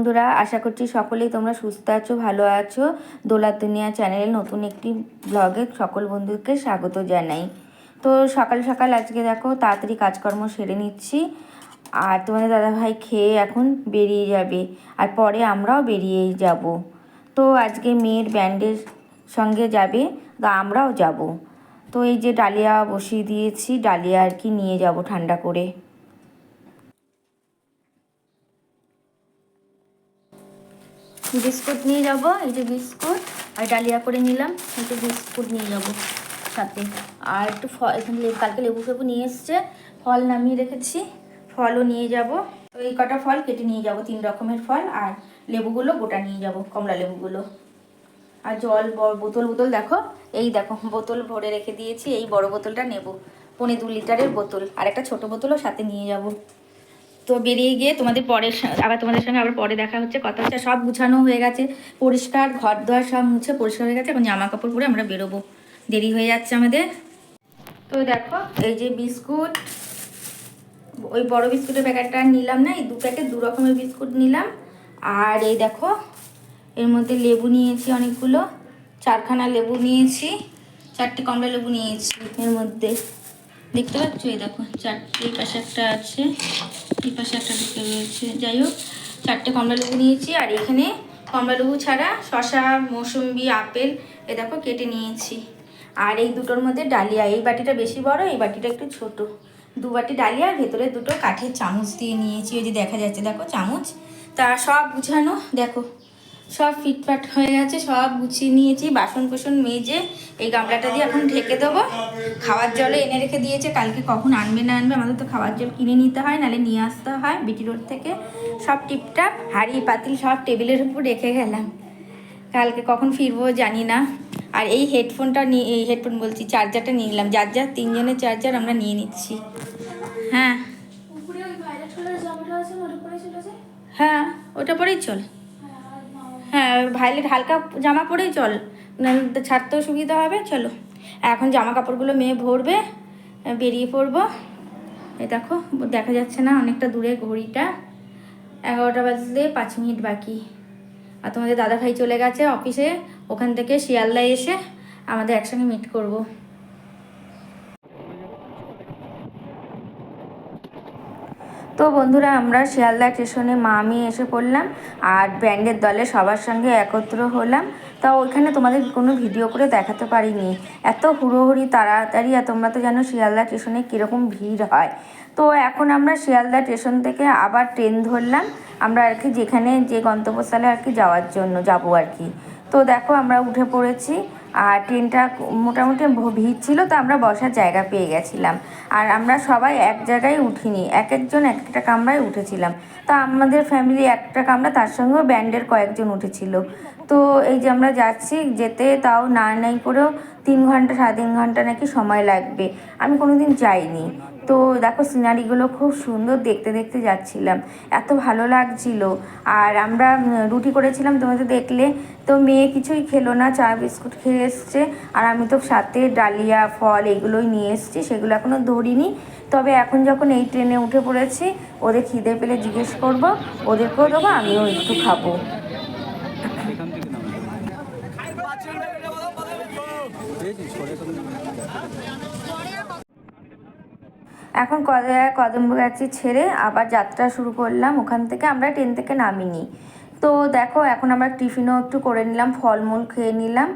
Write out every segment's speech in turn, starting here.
বন্ধুরা, আশা করছি সকলেই তোমরা সুস্থ আছো, ভালো আছো। দোলার দুনিয়া চ্যানেলে নতুন একটি ব্লগে সকল বন্ধুকে স্বাগত জানাই। তো সকাল সকাল আজকে দেখো, তাড়াতাড়ি কাজকর্ম সেরে নিচ্ছি। আর তোমাদের দাদাভাই খেয়ে এখন বেরিয়ে যাবে, আর পরে আমরাও বেরিয়েই যাব। তো আজকে মেয়ের ব্যান্ডের সঙ্গে যাবে, তো আমরাও যাব। তো এই যে ডালিয়া বসিয়ে দিয়েছি, ডালিয়া আর কি নিয়ে যাব ঠান্ডা করে। বিস্কুট নিয়ে যাব, এই যে বিস্কুট, আর ডালিয়া করে নিলাম, এই যে বিস্কুট নিয়ে যাব সাথে। আর একটু ফল, এখানে কালকে লেবু ফেবু নিয়ে এসছে, ফল নামিয়ে রেখেছি, ফলও নিয়ে যাব। এই কটা ফল কেটে নিয়ে যাব, তিন রকমের ফল, আর লেবুগুলো গোটা নিয়ে যাব, কমলা লেবুগুলো। আর জল বোতল বোতল দেখো, এই দেখো, বোতল ভরে রেখে দিয়েছি, এই বড় বোতলটা নেব, পৌনে দু লিটারের বোতল, আর একটা ছোট বোতলও সাথে নিয়ে যাব। তো বেরিয়ে গিয়ে তোমাদের পরে আবার তোমাদের সঙ্গে আবার পরে দেখা হচ্ছে, কথা হচ্ছে, সব গুছানো হয়ে গেছে। পরিষ্কার ঘর দোয়ার সব মুছে পরিষ্কার হয়ে গেছে, এখন জামা কাপড় পরে আমরা বেরোবো। দেরি হয়ে যাচ্ছে আমাদের। তো দেখো, এই যে বিস্কুট, ওই বড় বিস্কুটের প্যাকেটটা নিলাম না, এই দু প্যাকেট দু রকমের বিস্কুট নিলাম। আর এই দেখো, এর মধ্যে লেবু নিয়েছি অনেকগুলো, চারখানা লেবু নিয়েছি, চারটে কমলা লেবু নিয়েছি এর মধ্যে। দেখতে পাচ্ছ? এই দেখো, চারটে, এই পাশে একটা আছে, এই পাশে একটা দিকে রয়েছে। যাই হোক, চারটে কমলা লেবু নিয়েছি, আর এখানে কমলা লেবু ছাড়া শশা মৌসুম্বি, আপেল এ দেখো কেটে নিয়েছি। আর এই দুটোর মধ্যে ডালিয়া, এই বাটিটা বেশি বড়, এই বাটিটা একটু ছোট। দু বাটি ডালিয়া, আর ভেতরে দুটো কাঠের চামচ দিয়ে নিয়েছি। ওই যে দেখা যাচ্ছে, দেখো চামচ। তা সব গুছানো, দেখো। সব ফিটফাট হয়ে গেছে সব গুছিয়ে নিয়েছি বাসন কোসন মেজে এই গামলাটা দিয়ে এখন ঢেকে দেবো। খাওয়ার জলে এনে রেখে দিয়েছে কালকে কখন আনবে না আনবে আমাদের তো খাওয়ার জল কিনে নিতে হয় নাহলে নিয়ে আসতে হয় বিটি রোড থেকে। সব টিপটাপ হাড়ি পাতিল সব টেবিলের উপর রেখে গেলাম। কালকে কখন ফিরবো জানি না। আর এই হেডফোনটা নিয়ে এই হেডফোন বলছি চার্জারটা নিয়ে নিলাম। যার যার তিনজনের চার্জার আমরা নিয়ে নিচ্ছি। হ্যাঁ। হ্যাঁ ওটা পরেই চল। হ্যাঁ ভাইলেট হালকা জামা পরেই চল। ছাড়তেও সুবিধা হবে, চলো। এখন জামা কাপড়গুলো মেয়ে ভরবে বেরিয়ে পড়ব। এ দেখো, দেখা যাচ্ছে না অনেকটা দূরে ঘড়িটা। এগারোটা বাজতে পাঁচ মিনিট বাকি। আর তোমাদের দাদা ভাই চলে গেছে অফিসে, ওখান থেকে শিয়ালদায় এসে আমাদের একসঙ্গে মিট করব। তো বন্ধুরা, আমরা শিয়ালদা স্টেশনে মা আমি এসে পড়লাম আর ব্যান্ডের দলে সবার সঙ্গে একত্র হলাম। তা ওইখানে তোমাদের কোনো ভিডিও করে দেখাতে পারিনি। এত হুড়োহুড়ি, তাড়াতাড়ি, আর তোমরা তো জানো শিয়ালদা স্টেশনে কীরকম ভিড় হয়। তো এখন আমরা শিয়ালদা স্টেশন থেকে আবার ট্রেন ধরলাম আমরা আর কি যেখানে যে গন্তব্যস্থলে আর কি যাওয়ার জন্য যাব আর কি। তো দেখো আমরা উঠে পড়েছি। আর ট্রেনটা মোটামুটি ভিড় ছিল, তো আমরা বসার জায়গা পেয়ে গেছিলাম। আর আমরা সবাই এক জায়গায় উঠিনি এক একজন এক একটা কামরায় উঠেছিলাম। তো আমাদের ফ্যামিলি একটা কামরা, তার সঙ্গেও ব্যান্ডের কয়েকজন উঠেছিল। তো এই যে আমরা যাচ্ছি, যেতে তাও না নাই করেও তিন ঘণ্টা, সাড়ে তিন ঘণ্টা নাকি সময় লাগবে। আমি কোনো দিন যাইনি। তো দেখো সিনারিগুলো খুব সুন্দর দেখতে দেখতে যাচ্ছিলাম। এত ভালো লাগছিল। আর আমরা রুটি করেছিলাম, তোমাদের দেখলে। তো মেয়ে কিছুই খেলো না, চা, বিস্কুট খেয়ে এসছে। আর আমি তো সাথে ডালিয়া, ফল এগুলোই নিয়ে এসছি, সেগুলো এখনও ধরিনি। তবে এখন যখন এই ট্রেনে উঠে পড়েছি, ওদের খিদে পেলে জিজ্ঞেস করব, ওদেরকেও দেবো, আমিও একটু খাব এখান থেকে নাম এখন কদমগাছি ছেড়ে আবার যাত্রা শুরু করলাম। ওখান থেকে আমরা ট্রেন থেকে নামিনি। তো দেখো, এখন আমরা টিফিনও একটু করে নিলাম, ফলমূল খেয়ে নিলাম।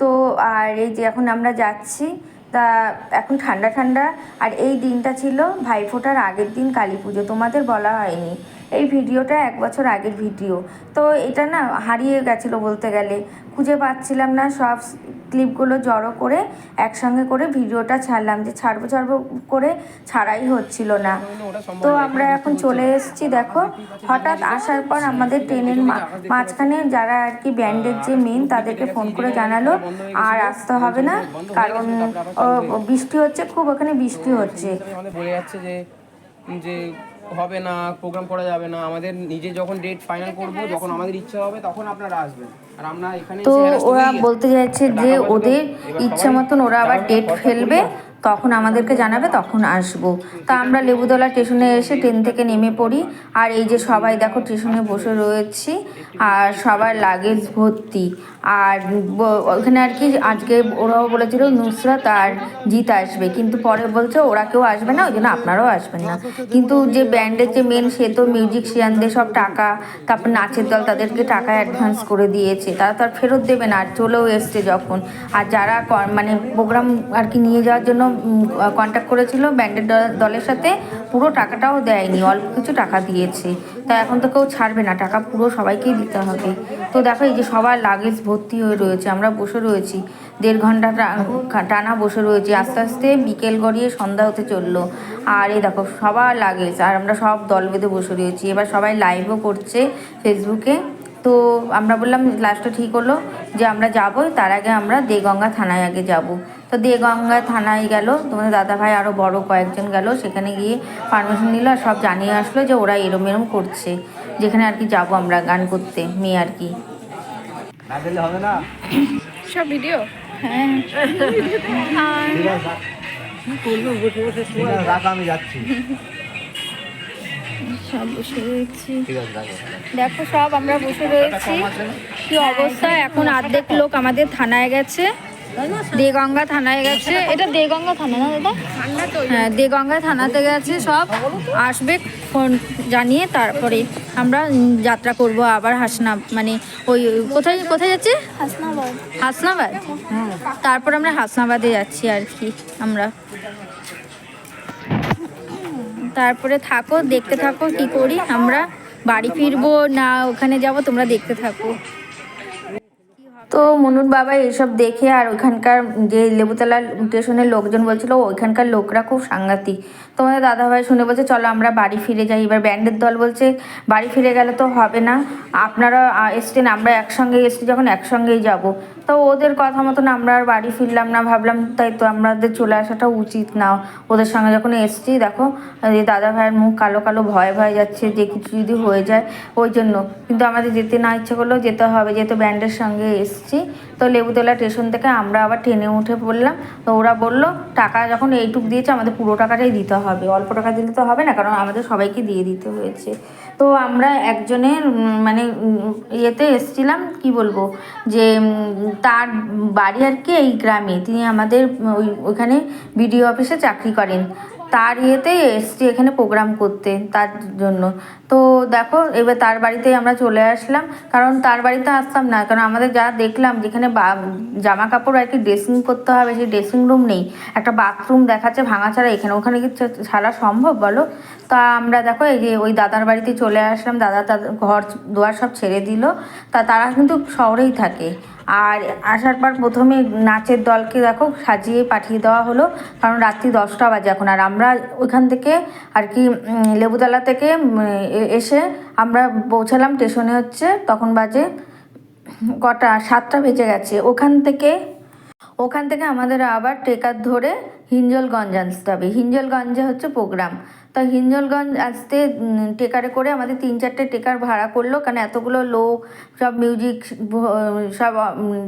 তো আর এই যে এখন আমরা যাচ্ছি, তা এখন ঠান্ডা ঠান্ডা। আর এই দিনটা ছিল ভাইফোঁটার আগের দিন কালী পুজো, তোমাদের বলা হয়নি। এই ভিডিওটা এক বছর আগের ভিডিও। তো এটা না হারিয়ে গেছিল বলতে গেলে। খুঁজে পাচ্ছিলাম না, সব ক্লিপগুলো জড়ো করে একসঙ্গে করে ভিডিওটা ছাড়লাম যে ছাড়বো ছাড়বো করে ছাড়াই হচ্ছিল না। তো আমরা এখন চলে এসেছি, দেখো, হঠাৎ আসার পর আমাদের ট্রেনের মাঝখানে যারা আর কি ব্যান্ডের যে মেন তাদেরকে ফোন করে জানালো, আর আসতে হবে না, কারণ বৃষ্টি হচ্ছে, খুব ওখানে বৃষ্টি হচ্ছে। যে হবে না প্রোগ্রাম করা যাবে না, আমাদের নিজে যখন ডেট ফাইনাল করব, যখন আমাদের ইচ্ছা হবে, তখন আপনারা আসবেন। তো ওরা বলতে চাইছে যে ওদের ইচ্ছা মতন ওরা আবার ডেট ফেলবে। তখন আমাদেরকে জানাবে তখন আসব। তা আমরা লেবুতলা স্টেশনে এসে ট্রেন থেকে নেমে পড়ি। আর এই যে সবাই দেখো স্টেশনে বসে রয়েছি। আর সবার লাগেজ ভর্তি। আর ওখানে আর কি আজকে ওরাও বলেছিল নুসরাত আর জিত আসবে। কিন্তু পরে বলছে ওরা কেউ আসবে না ওই জন্য আপনারাও আসবেন না। কিন্তু যে ব্যান্ডের যে মেন সে তো মিউজিক মিউজিশিয়ানদের সব টাকা, তারপর নাচের দল তাদেরকে টাকা অ্যাডভান্স করে দিয়েছে। তারা তো আর ফেরত দেবে না, আর চলেও এসছে যখন। আর যারা মানে প্রোগ্রাম আর কি নিয়ে যাওয়ার জন্য কন্ট্যাক্ট করেছিল ব্যান্ডের দল- দলের সাথে। পুরো টাকাটাও দেয়নি, অল্প কিছু টাকা দিয়েছে। তা এখন তো কেউ ছাড়বে না, টাকা পুরো সবাইকেই দিতে হবে। তো দেখো, এই যে সবার লাগেজ ভর্তি হয়ে রয়েছে, আমরা বসে রয়েছি। দেড় ঘণ্টা টানা বসে রয়েছি। আস্তে আস্তে বিকেল গড়িয়ে সন্ধ্যা হতে চলল। আর এই দেখো, সবার লাগেজ আর আমরা সব দল বেঁধে বসে রয়েছি। এবার সবাই লাইভও করছে ফেসবুকে তো আমরা বললাম লাস্টে ঠিক হলো যে আমরা যাবই তার আগে আমরা দেগঙ্গা থানায় আগে যাব। তো দেগঙ্গা থানায় গেল তোমাদের দাদা ভাই আরও বড় কয়েকজন গেল সেখানে গিয়ে পারমিশন নিল আর সব জানিয়ে আসলো যে ওরা এরম এরম করছে যেখানে আর কি যাব আমরা গান করতে মেয়ে আর কি। না দিলে হবে না? সব ভিডিও হ্যাঁ। রাখো আমি যাচ্ছি। সব বসে রয়েছি। দেখো সব আমরা বসে রয়েছি। কি অবস্থা? এখন অর্ধেক লোক আমাদের থানায় গেছে। দেগঙ্গা থানায় গেছে। এটা দেগঙ্গা থানা না দাদা? হ্যাঁ দেগঙ্গা থানাতে গেছে সব। আসবে ফোন জানিয়ে তারপরে আমরা যাত্রা করব আবার হাসনা মানে ওই ওই কোথায় কোথায় যাচ্ছে? হাসনাবাদ। হাসনাবাদ? তারপর আমরা হাসনাবাদে যাচ্ছি আর কি আমরা। তারপরে থাকো, দেখতে থাকো কি করি, আমরা বাড়ি ফিরবো না ওখানে যাব, তোমরা দেখতে থাকো। তো মনুর বাবা এইসব দেখে আর ওইখানকার যে লেবুতলা স্টেশনের লোকজন বলছিল, ওইখানকার লোকরা খুব সাংঘাতিক। তোমাদের দাদাভাই শুনে বলছে, চলো আমরা বাড়ি ফিরে যাই। এবার ব্যান্ডের দল বলছে, বাড়ি ফিরে গেলে তো হবে না। আপনারা এসছেন, আমরা একসঙ্গে এসছি, যখন একসঙ্গেই যাব। তো ওদের কথা মতন আমরা আর বাড়ি ফিরলাম না, ভাবলাম তাই তো আমাদের চলে আসাটা উচিত না। ওদের সঙ্গে যখন এসছি, দেখো, এই দাদা ভাইয়ের মুখ কালো কালো, ভয় ভয় যাচ্ছে, যে কিছু যদি হয়ে যায়, ওই জন্য। কিন্তু আমাদের যেতে না ইচ্ছে করলেও যেতে হবে, যেহেতু ব্যান্ডের সঙ্গে এসছি। তো লেবুতলা স্টেশন থেকে আমরা আবার ট্রেনে উঠে পড়লাম। তো ওরা বলল, টাকা যখন এইটুক দিয়েছে, আমাদের পুরো টাকাটাই দিতে হবে। অল্প টাকা দিলে তো হবে না, কারণ আমাদের সবাইকে দিয়ে দিতে হয়েছে। তো আমরা একজনের মানে ইয়েতে এসছিলাম, কি বলব, যে তার বাড়ি আর কি এই গ্রামে। তিনি আমাদের, ওই, ওইখানে বিডিও অফিসে চাকরি করেন। তার ইয়েতে এসছি এখানে প্রোগ্রাম করতে, তার জন্য। তো দেখো, এবার তার বাড়িতে আমরা চলে আসলাম। কারণ তার বাড়িতে আসতাম না, কারণ আমাদের যা দেখলাম, যেখানে জামা কাপড় আর কি ড্রেসিং করতে হবে, সেই ড্রেসিং রুম নেই। একটা বাথরুম দেখাচ্ছে ভাঙাচারা এখানে ওখানে কি ছাড়া সম্ভব বলো? তা আমরা দেখো, এই যে ওই দাদার বাড়িতে চলে আসলাম, দাদা তাদের ঘর দুয়ার সব ছেড়ে দিল। তা তারা কিন্তু শহরেই থাকে। আর আসার পর প্রথমে নাচের দলকে দেখো সাজিয়ে পাঠিয়ে দেওয়া হলো, কারণ রাত্রি দশটা বাজে এখন। আর আমরা ওইখান থেকে আর কি লেবুতলা থেকে এসে আমরা পৌঁছালাম স্টেশনে হচ্ছে, তখন বাজে কটা, সাতটা বেজে গেছে। ওখান থেকে ওখান থেকে আমাদের আবার ট্রেকার ধরে হিঞ্জলগঞ্জ আসতে হবে। হিঞ্জলগঞ্জে হচ্ছে প্রোগ্রাম তা হিঞ্জলগঞ্জ আসতে টেকারে করে আমাদের তিন চারটে টেকার ভাড়া করল, কারণ এতগুলো লোক, সব মিউজিক সব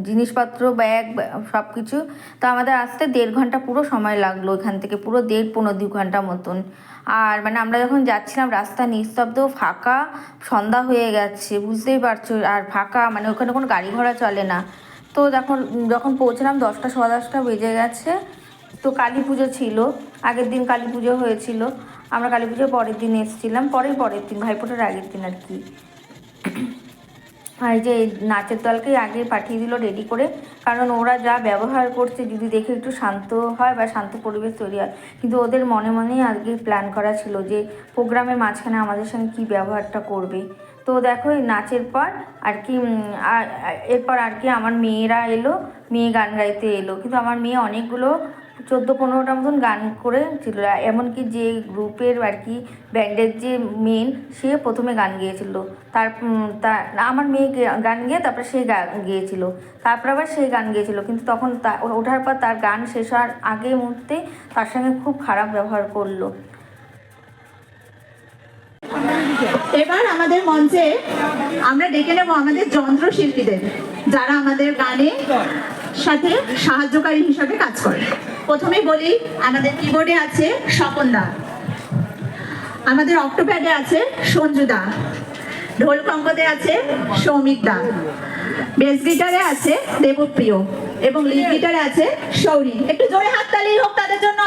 জিনিসপত্র ব্যাগ সব কিছু। তো আমাদের আসতে দেড় ঘণ্টা পুরো সময় লাগল এখান থেকে, পুরো দেড়, পনেরো দু ঘণ্টা মতন। আর মানে আমরা যখন যাচ্ছিলাম, রাস্তা নিস্তব্ধ, ফাঁকা, সন্ধ্যা হয়ে গেছে, বুঝতেই পারছ। আর ফাঁকা মানে ওখানে কোনো গাড়ি ঘোড়া চলে না। তো যখন যখন পৌঁছলাম, দশটা, সোয়া দশটা বেজে গেছে। তো কালী পুজো ছিল, আগের দিন কালী পুজো হয়েছিল। আমরা কালী পুজো পরের দিন এসেছিলাম, পরের পরের দিন, ভাইফোঁটার আগের দিন আর কি। আর যে নাচের দলকেই আগে পাঠিয়ে দিল রেডি করে, কারণ ওরা যা ব্যবহার করছে, যদি দেখে একটু শান্ত হয় বা শান্ত পরিবেশ তৈরি হয়, কিন্তু ওদের মনে মনেই আজকে প্ল্যান করা ছিল যে প্রোগ্রামের মাঝখানে আমাদের সঙ্গে কী ব্যবহারটা করবে। তো দেখো এই নাচের পর আর কি এরপর আর কি আমার মেয়েরা এলো মেয়ে গান গাইতে এলো। কিন্তু আমার মেয়ে অনেকগুলো চোদ্দ পনেরোটা মতন গান করেছিল। এমনকি যে গ্রুপের আর কি ব্যান্ডের যে মেন সে প্রথমে গান গেয়েছিল। তার উম, তা- আমার মেয়ে গান গেয়ে তারপরে সে গেয়েছিল। তারপর আবার সে গান গেয়েছিল। কিন্তু তখন তা- ওঠার পর তার গান শেষ হওয়ার আগে মুহূর্তে তার সঙ্গে খুব খারাপ ব্যবহার করল। এবার আমাদের মঞ্চে আমরা ডেকে নেব আমাদের যন্ত্রশিল্পীদের, যারা আমাদের গানে সাথে সাহায্যকারী হিসাবে কাজ করে। প্রথমেই বলি, আমাদের কিবোর্ডে আছে স্বপন দা। আমাদের অক্টোপ্যাডে আছে সঞ্জুদা ঢোল কঙ্কতে আছে সৌমিক দা। বেস গিটারে আছে দেবপ্রিয়। এবং লিড গিটারে আছে সৌরি। একটু জোরে হাততালি হোক তাদের জন্য।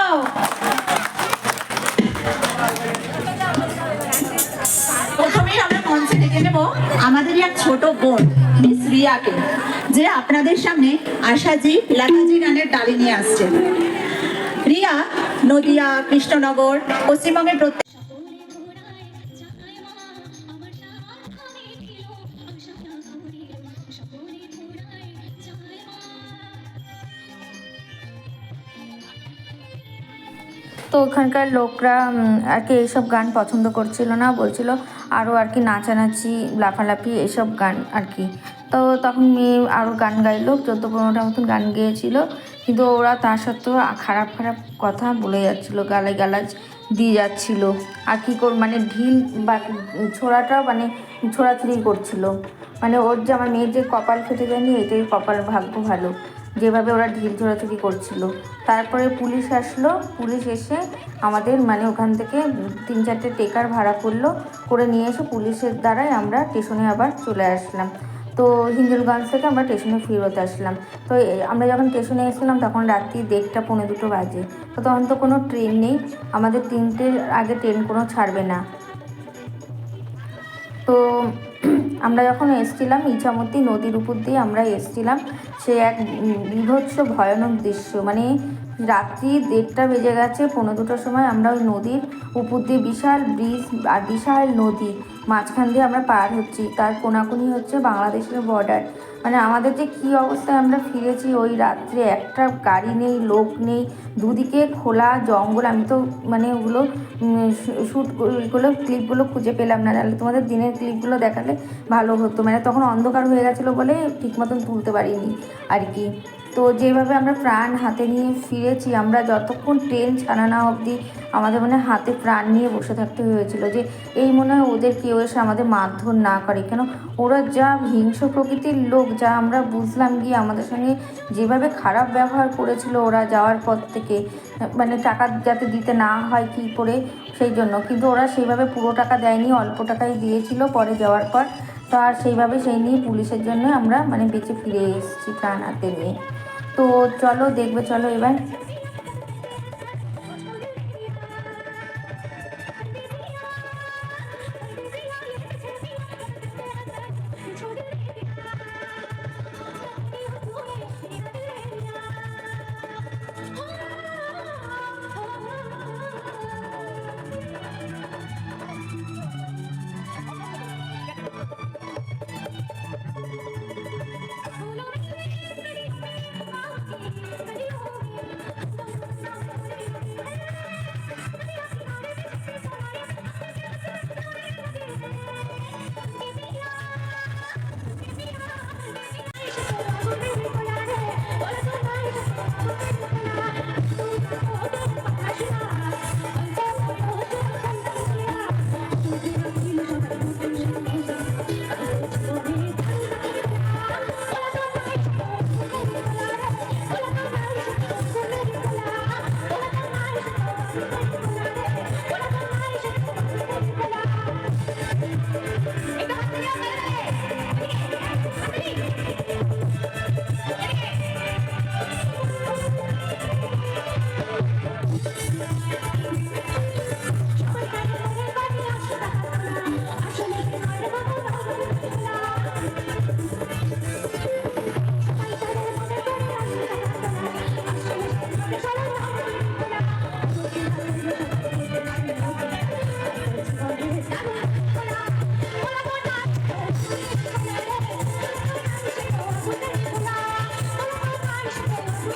আমাদেরই এক ছোট বোন মিস রিয়াকে যে আপনাদের সামনে আশাজি লাতাজি গানের ডালি নিয়ে আসছেন রিয়া, নদিয়া, কৃষ্ণনগর, পশ্চিমবঙ্গের প্রত্যেক তো ওখানকার লোকরা আর কি এইসব গান পছন্দ করছিল না, বলছিল আরও আর কি নাচানাচি, লাফালাফি এসব গান আর কি। তো তখন মেয়ে আরও গান গাইলো, চোদ্দ পনেরোটা মতন গান গেয়েছিল, কিন্তু ওরা তার সত্ত্বেও খারাপ খারাপ কথা বলে যাচ্ছিল গালে গালাজ দিয়ে যাচ্ছিল। আর কী কর মানে ঢিল বা ছোড়াটা মানে ছোড়াছুড়ি করছিল। মানে ওর যে আমার মেয়ের যে কপাল ফেটে যায়নি, এটাই কপাল ভাগ্য ভালো। যেভাবে ওরা ঢিল ছোড়াছুড়ি করছিল। তারপরে পুলিশ আসলো, পুলিশ এসে আমাদের মানে ওখান থেকে তিন চারটে টেকার ভাড়া করল, করে নিয়ে এসে পুলিশের দ্বারাই আমরা স্টেশনে আবার চলে আসলাম। তো হিঞ্জলগঞ্জ থেকে আমরা স্টেশনে ফেরত আসলাম। তো আমরা যখন স্টেশনে এসেছিলাম তখন রাত্রি দেড়টা পৌনে দুটো বাজে। তো তখন তো কোনো ট্রেন নেই, আমাদের তিনটের আগে ট্রেন কোনো ছাড়বে না। তো আমরা যখন এসছিলাম, ইছামতি নদীর উপর দিয়ে আমরা এসছিলাম, সে এক বিভৎস ভয়ানক দৃশ্য। মানে রাত্রি দেড়টা বেজে গেছে পনেরো দুটোর সময় আমরা ওই নদীর উপর দিয়ে বিশাল ব্রিজ আর বিশাল নদী মাঝখান দিয়ে আমরা পার হচ্ছি। তার কোনাকুনি হচ্ছে বাংলাদেশের বর্ডার মানে আমাদের যে কী অবস্থায় আমরা ফিরেছি, ওই রাত্রে একটা গাড়ি নেই, লোক নেই, দুদিকে খোলা জঙ্গল। আমি তো মানে ওগুলো শ্যুট ওইগুলো ক্লিপগুলো খুঁজে পেলাম না। তাহলে তোমাদের দিনের ক্লিপগুলো দেখালে ভালো হতো। মানে তখন অন্ধকার হয়ে গেছিল বলে ঠিক মতন তুলতে পারিনি আর কি। তো যেভাবে আমরা প্রাণ হাতে নিয়ে ফিরেছি, আমরা যতক্ষণ ট্রেন ছাড়ানা অবধি আমাদের মানে হাতে প্রাণ নিয়ে বসে থাকতে হয়েছিল যে এই মনে হয় ওদের কেউ এসে আমাদের মারধর না করে। কেন? ওরা যা হিংস্র প্রকৃতির লোক, যা আমরা বুঝলাম গিয়ে আমাদের সঙ্গে যেভাবে খারাপ ব্যবহার করেছিল ওরা যাওয়ার পর থেকে মানে টাকা যাতে দিতে না হয় কি করে, সেই জন্য। কিন্তু ওরা সেইভাবে পুরো টাকা দেয়নি, অল্প টাকাই দিয়েছিল পরে যাওয়ার পর। তো আর সেইভাবে সেই নিয়ে পুলিশের জন্য আমরা মানে বেঁচে ফিরে এসেছি প্রাণ হাতে নিয়ে। তো চলো, দেখবে, চলো এবার। তো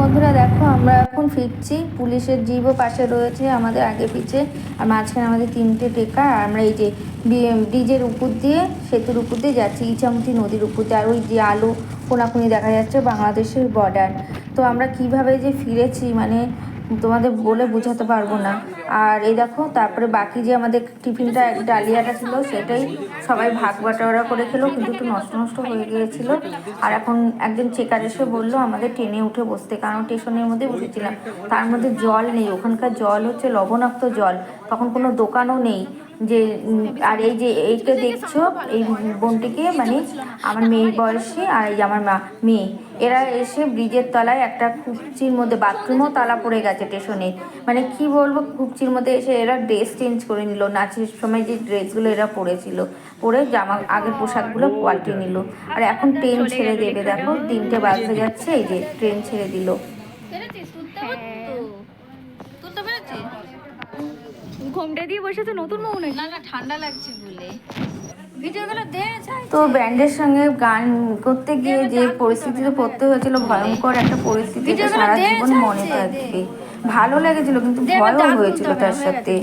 বন্ধুরা দেখো, আমরা এখন ফিরছি। পুলিশের জিপও পাশে রয়েছে আমাদের আগে পিছে। আর মাঝখানে আমাদের তিনটে টেকা আর আমরা এই যে ব্রিজের উপর দিয়ে, সেতুর উপর দিয়ে যাচ্ছি ইচামতি নদীর উপর দিয়ে। আর ওই যে আলো কোনাকুনি দেখা যাচ্ছে বাংলাদেশের বর্ডার তো আমরা কীভাবে যে ফিরেছি মানে তোমাদের বলে বোঝাতে পারব না। আর এই দেখো, তারপরে বাকি যে আমাদের টিফিনটা ডালিয়াটা ছিল, সেটাই সবাই ভাগ বাটোয়ারা করে খেলো, কিন্তু একটু নষ্ট নষ্ট হয়ে গিয়েছিল। আর এখন একজন চেকার এসে বলল, আমাদের ট্রেনে উঠে বসতে। কারণ স্টেশনের মধ্যে বসেছিলাম। তার মধ্যে জল নেই, ওখানকার জল হচ্ছে লবণাক্ত জল। তখন কোনো দোকানও নেই। যে আর এই যে এইটা দেখছ, এই বোনটিকে মানে আমার মেয়ের বয়সী আর এই আমার মা, মেয়ে, এরা এসে ব্রিজের তলায় একটা খুপচির মধ্যে বাথরুমও তালা পড়ে গেছে স্টেশনে। মানে কি বলব খুপচির মধ্যে এসে এরা ড্রেস চেঞ্জ করে নিল, নাচের সময় যে ড্রেসগুলো এরা পরেছিল, পরে জামা, আগের পোশাকগুলো পাল্টে নিল। আর এখন ট্রেন ছেড়ে দেবে, দেখো, তিনটে বাজতে যাচ্ছে, এই যে ট্রেন ছেড়ে দিল পেরেছিস তুলতে তুলতে পেরেছিস ঘোমটা দিয়ে বসে তো নতুন মৌ না না ঠান্ডা লাগছে বলে। তো ব্যান্ডের সঙ্গে গান করতে গিয়ে যে পরিস্থিতিতে পড়তে হয়েছিল ভয়ঙ্কর একটা পরিস্থিতি সারা জীবন মনে থাকবে। ভালো লেগেছিল কিন্তু ভয়ও হয়েছিল তার সাথে।